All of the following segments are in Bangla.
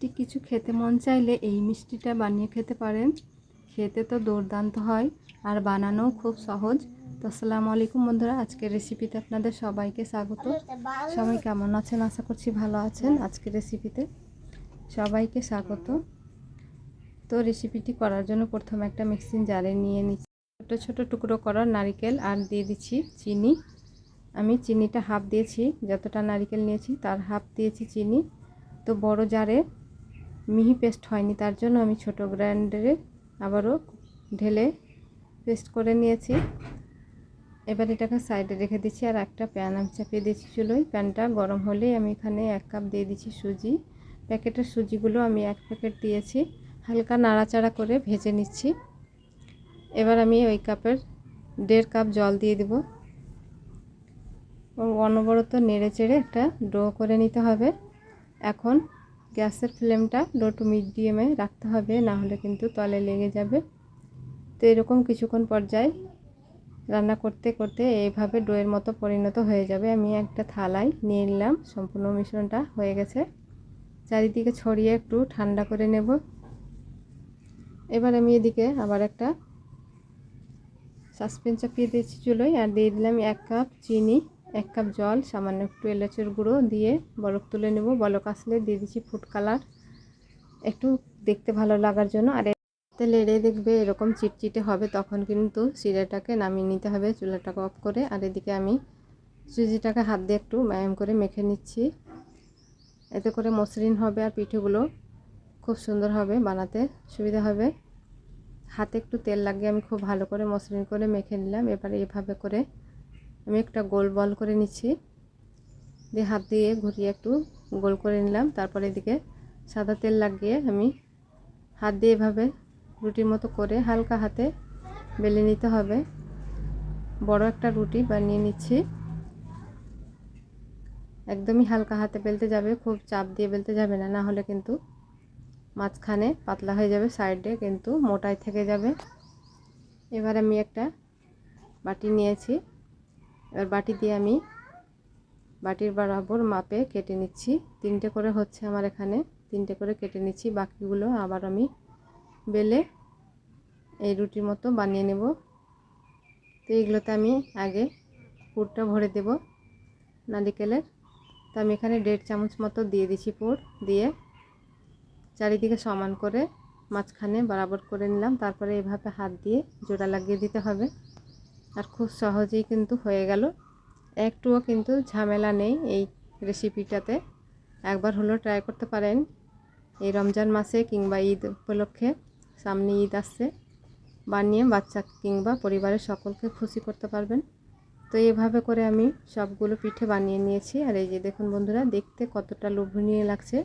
মিষ্টি কিছু খেতে মন চাইলে এই মিষ্টিটা বানিয়ে খেতে পারেন। খেতে তো দুর্দান্ত হয় আর বানানোও খুব সহজ। তো আসসালামু আলাইকুম বন্ধুরা, আজকের রেসিপিতে আপনাদের সবাইকে স্বাগত। সবাই কেমন আছেন? আশা করছি ভালো আছেন আজকের রেসিপিতে সবাইকে স্বাগত। তো রেসিপিটি করার জন্য প্রথমে একটা মিক্সিং জারে নিয়ে নিচ্ছি। ছোটো ছোটো টুকরো করা নারিকেল আর দিয়ে দিচ্ছি চিনি। আমি চিনিটা হাফ দিয়েছি, যতটা নারিকেল নিয়েছি তার হাফ দিয়েছি চিনি। তো বড় জারে মিহি পেস্ট হয়নি, তার জন্য আমি ছোট গ্রাইন্ডারে আবারও ঢেলে পেস্ট করে নিয়েছি। এবার এটাকে সাইডে রেখে দিচ্ছি আর একটা প্যান আমি চাপিয়ে দিয়েছি চুলোই প্যানটা গরম হলেই আমি এখানে এক কাপ দিয়ে দিচ্ছি সুজি। প্যাকেটের সুজিগুলো আমি এক প্যাকেট দিয়েছি। হালকা নাড়াচাড়া করে ভেজে নিচ্ছি। এবার আমি ওই কাপের দেড় কাপ জল দিয়ে দেব। অনবরত নেড়ে চেড়ে একটা ডো করে নিতে হবে। এখন গ্যাসের ফ্লেমটা লো টু মিডিয়ামে রাখতে হবে, না হলে কিন্তু তলে লেগে যাবে। তো এরকম কিছুক্ষণ পর্যায়ে রান্না করতে করতে এইভাবে ডোয়ের মতো পরিণত হয়ে যাবে। আমি একটা থালায় নিয়ে নিলাম, সম্পূর্ণ মিশ্রণটা হয়ে গেছে। চারিদিকে ছড়িয়ে একটু ঠান্ডা করে নেব। এবার আমি এদিকে আবার একটা সাসপেন চাপিয়ে দিয়েছি চুলোয়, আর দিয়ে দিলাম এক কাপ চিনি। এক কাপ জল, সামান্য একটু এলাচের গুঁড়ো দিয়ে বরফ তুলে নেব। বলক আসলে দিয়ে দিচ্ছি ফুড কালার। একটু দেখতে ভালো লাগার জন্য। আর এতে লেড়ে দেখবে এরকম চিটচিটে হবে, তখন কিন্তু সিরাটাকে নামিয়ে নিতে হবে চুলাটাকে অফ করে। আর এদিকে আমি সুজিটাকে হাত দিয়ে একটু ব্যায়াম করে মেখে নিচ্ছি। এতে করে মসৃণ হবে আর পিঠেগুলো খুব সুন্দর হবে, বানাতে সুবিধা হবে। হাতে একটু তেল লাগিয়ে আমি খুব ভালো করে মসৃণ করে মেখে নিলাম। এবারে এভাবে করে আমি একটা গোল বল করে নিচ্ছি। দিয়ে হাত দিয়ে ঘুরিয়ে একটু গোল করে নিলাম। তারপরে এদিকে সাদা তেল লাগিয়ে আমি হাত দিয়ে এভাবে রুটির মতো করে হালকা হাতে বেলে নিতে হবে। বড় একটা রুটি বানিয়ে নিচ্ছি। একদমই হালকা হাতে বেলতে যাবে, খুব চাপ দিয়ে বেলতে যাবে না না হলে কিন্তু মাঝখানে পাতলা হয়ে যাবে সাইডে, কিন্তু মোটাই থেকে যাবে। এবার আমি একটা বাটি নিয়েছি। এবার বাটি দিয়ে আমি বাটির বরাবর মাপে কেটে নিচ্ছি। তিনটে করে হচ্ছে আমার এখানে। তিনটে করে কেটে নিচ্ছি। বাকিগুলো আবার আমি বেলে এই রুটির মতো বানিয়ে নেব। তো এইগুলোতে আমি আগে পুরটা ভরে দেব নারিকেলের। তো আমি এখানে দেড় চামচ মতো দিয়ে দিচ্ছি পুর। দিয়ে চারিদিকে সমান করে মাঝখানে বরাবর করে নিলাম। তারপরে এভাবে হাত দিয়ে জোড়া লাগিয়ে দিতে হবে। আর খুব সহজেই কিন্তু হয়ে গেল। একটুও কিন্তু ঝামেলা নেই এই রেসিপিটাতে একবার হলো ট্রাই করতে পারেন। এই রমজান মাসে কিংবা ঈদ উপলক্ষে সামনে ঈদ আসছে। বানিয়ে বাচ্চা কিংবা পরিবারের সকলকে খুশি করতে পারবেন। তো এভাবে করে আমি সবগুলো পিঠে বানিয়ে নিয়েছি। আর এই যে দেখুন বন্ধুরা, দেখতে কতটা লোভনীয় লাগছে।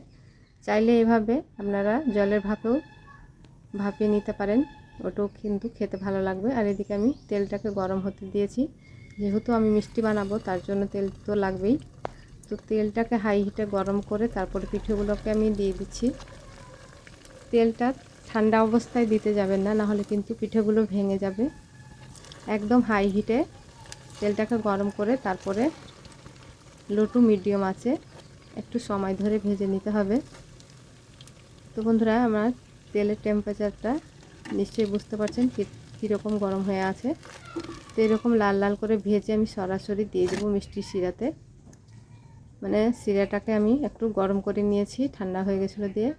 চাইলে এভাবে আপনারা জলের ভাপেও ভাপিয়ে নিতে পারেন। ওটাও কিন্তু খেতে ভালো লাগবে। আর এদিকে আমি তেলটাকে গরম হতে দিয়েছি। যেহেতু আমি মিষ্টি বানাবো, তার জন্য তেল তো লাগবেই। তো তেলটাকে হাই হিটে গরম করে তারপরে পিঠেগুলোকে আমি দিয়ে দিচ্ছি। তেলটা ঠান্ডা অবস্থায় দিতে যাবেন না, নাহলে কিন্তু পিঠেগুলো ভেঙে যাবে। একদম হাই হিটে তেলটাকে গরম করে তারপরে লো টু মিডিয়াম আছে, একটু সময় ধরে ভেজে নিতে হবে। তো বন্ধুরা, আমার তেলের টেম্পারেচারটা নিশ্চয়ই বুঝতে পারছেন কীরকম গরম হয়ে আছে। তো এরকম লাল লাল করে ভেজে আমি সরাসরি দিয়ে দেবো মিষ্টি শিরাতে। মানে শিরাটাকে আমি একটু গরম করে নিয়েছি, ঠান্ডা হয়ে গেছিল দিয়ে।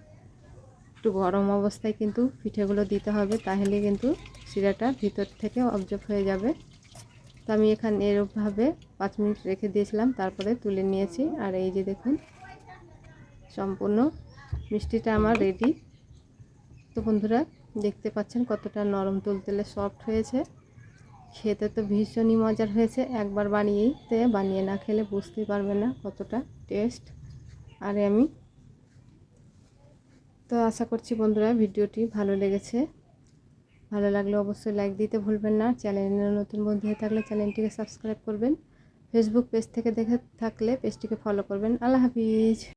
একটু গরম অবস্থায় কিন্তু পিঠেগুলো দিতে হবে, তাহলে কিন্তু শিরাটা ভিতর থেকে অবজর্ভ হয়ে যাবে। তো আমি এখানে এরকমভাবে পাঁচ মিনিট রেখে দিয়েছিলাম, তারপরে তুলে নিয়েছি। আর এই যে দেখুন, সম্পূর্ণ মিষ্টিটা আমার রেডি তো বন্ধুরা, দেখতে পাচ্ছেন কতটা নরম তুলতেলে সফট হয়েছে। খেতে তো ভীষণই মজার হয়েছে, একবার বানিয়েই তে বানিয়ে না খেলে বুঝতে পারবে না কতটা টেস্ট আর আমি তো আশা করছি বন্ধুরা ভিডিওটি ভালো লেগেছে। ভালো লাগলে অবশ্যই লাইক দিতে ভুলবেন না। চ্যানেলের নতুন বন্ধু হয়ে থাকলে চ্যানেলটিকে সাবস্ক্রাইব করবেন। ফেসবুক পেজ থেকে দেখে থাকলে পেজটিকে ফলো করবেন। আল্লাহ হাফিজ।